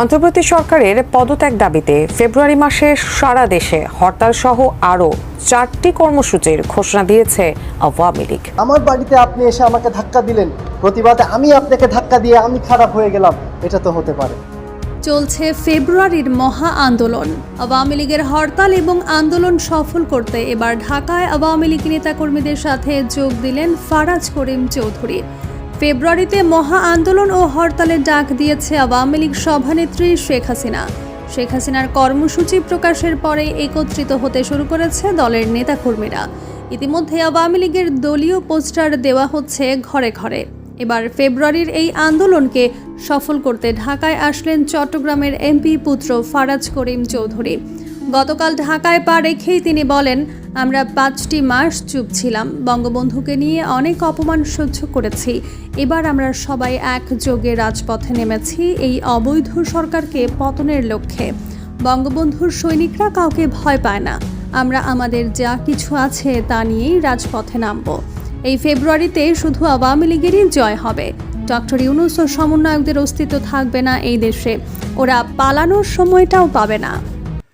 অন্তর্বর্তী সরকারের পদত্যাগ দাবিতে ফেব্রুয়ারি মাসে সারা দেশে হরতাল সহ আরও চারটি কর্মসূচির ঘোষণা দিয়েছে আওয়ামী লীগ। আমার বাড়িতে আপনি এসে আমাকে ধাক্কা দিলেন। প্রতিবাদে আমি আপনাকে ধাক্কা দিয়ে আমি খারাপ হয়ে গেলাম। এটা তো হতে পারে। চলছে ফেব্রুয়ারির মহা আন্দোলন। আওয়ামী লীগের হরতাল এবং আন্দোলন সফল করতে এবার ঢাকায় আওয়ামী লীগ নেতাকর্মীদের সাথে যোগ দিলেন ফারাজ করিম চৌধুরী। ফেব্রুয়ারিতে মহা আন্দোলন ও হরতালের ডাক দিয়েছে আওয়ামী লীগ সভানেত্রী শেখ হাসিনা। শেখ হাসিনার কর্মসূচি প্রকাশের পরে একত্রিত হতে শুরু করেছে দলের নেতাকর্মীরা। ইতিমধ্যে আওয়ামী লীগের দলীয় পোস্টার দেওয়া হচ্ছে ঘরে ঘরে। এবার ফেব্রুয়ারির এই আন্দোলনকে সফল করতে ঢাকায় আসলেন চট্টগ্রামের এমপি পুত্র ফারাজ করিম চৌধুরী। গতকাল ঢাকায় পা রেখেই তিনি বলেন, আমরা পাঁচটি মাস চুপ ছিলাম। বঙ্গবন্ধুকে নিয়ে অনেক অপমান সহ্য করেছি। এবার আমরা সবাই একযোগে রাজপথে নেমেছি এই অবৈধ সরকারকে পতনের লক্ষ্যে। বঙ্গবন্ধুর সৈনিকরা কাউকে ভয় পায় না। আমরা আমাদের যা কিছু আছে তা নিয়েই রাজপথে নামব। এই ফেব্রুয়ারিতে শুধু আওয়ামী লীগেরই জয় হবে। ডক্টর ইউনুস ও সমন্বয়কদের অস্তিত্ব থাকবে না এই দেশে। ওরা পালানোর সময়টাও পাবে না।